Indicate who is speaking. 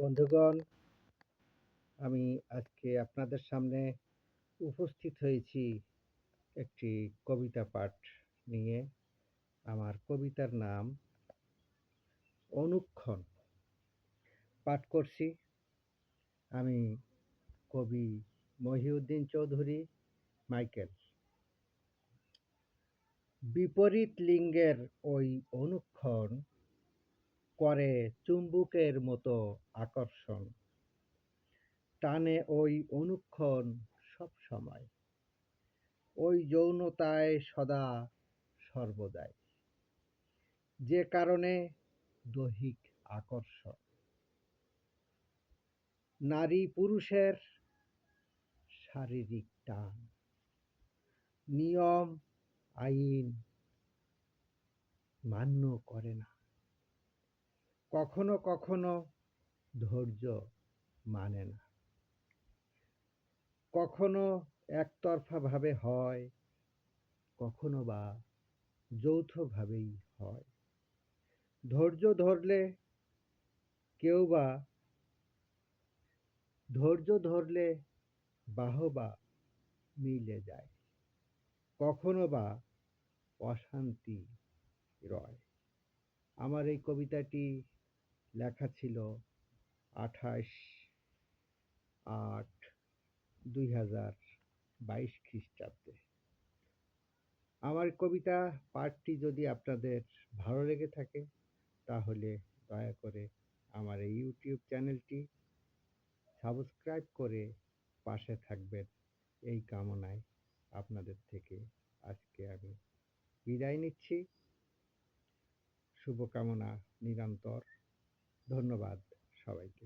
Speaker 1: বন্ধুগণ, আমি আজকে আপনাদের সামনে উপস্থিত হয়েছি একটি কবিতা পাঠ নিয়ে। আমার কবিতার নাম অনুক্ষণ। পাঠ করছি। আমি কবি মহিউদ্দিন চৌধুরী, মাইকেল। বিপরীত লিঙ্গের ওই অনুক্ষণ করে চুম্বুকের মতো আকর্ষণ। টানে ওই অনুক্ষণ সব সময়। ওই যৌনতায় সদা সর্বদাই। যে কারণে দৈহিক আকর্ষণ। নারী পুরুষের শারীরিক টান। নিয়ম, আইন মান্য করে না। কখনো কখনো ধৈর্য মানে না। কখনো একতরফাভাবে হয়, কখনো বা যৌথভাবেই হয়। ধৈর্য ধরলে কেউ বা, ধৈর্য ধরলে বাহবা মিলে যায়। কখনো বা অশান্তি রয়। আমার এই কবিতাটি লেখা ছিল আঠাশ আট দুই হাজার বাইশ খ্রিস্টাব্দে। আমার কবিতা পাঠটি যদি আপনাদের ভালো লেগে থাকে, তাহলে দয়া করে আমার এই ইউটিউব চ্যানেলটি সাবস্ক্রাইব করে পাশে থাকবেন। এই কামনায় আপনাদের থেকে আজকে আমি বিদায় নিচ্ছি। শুভকামনা নিরন্তর। ধন্যবাদ সবাইকে।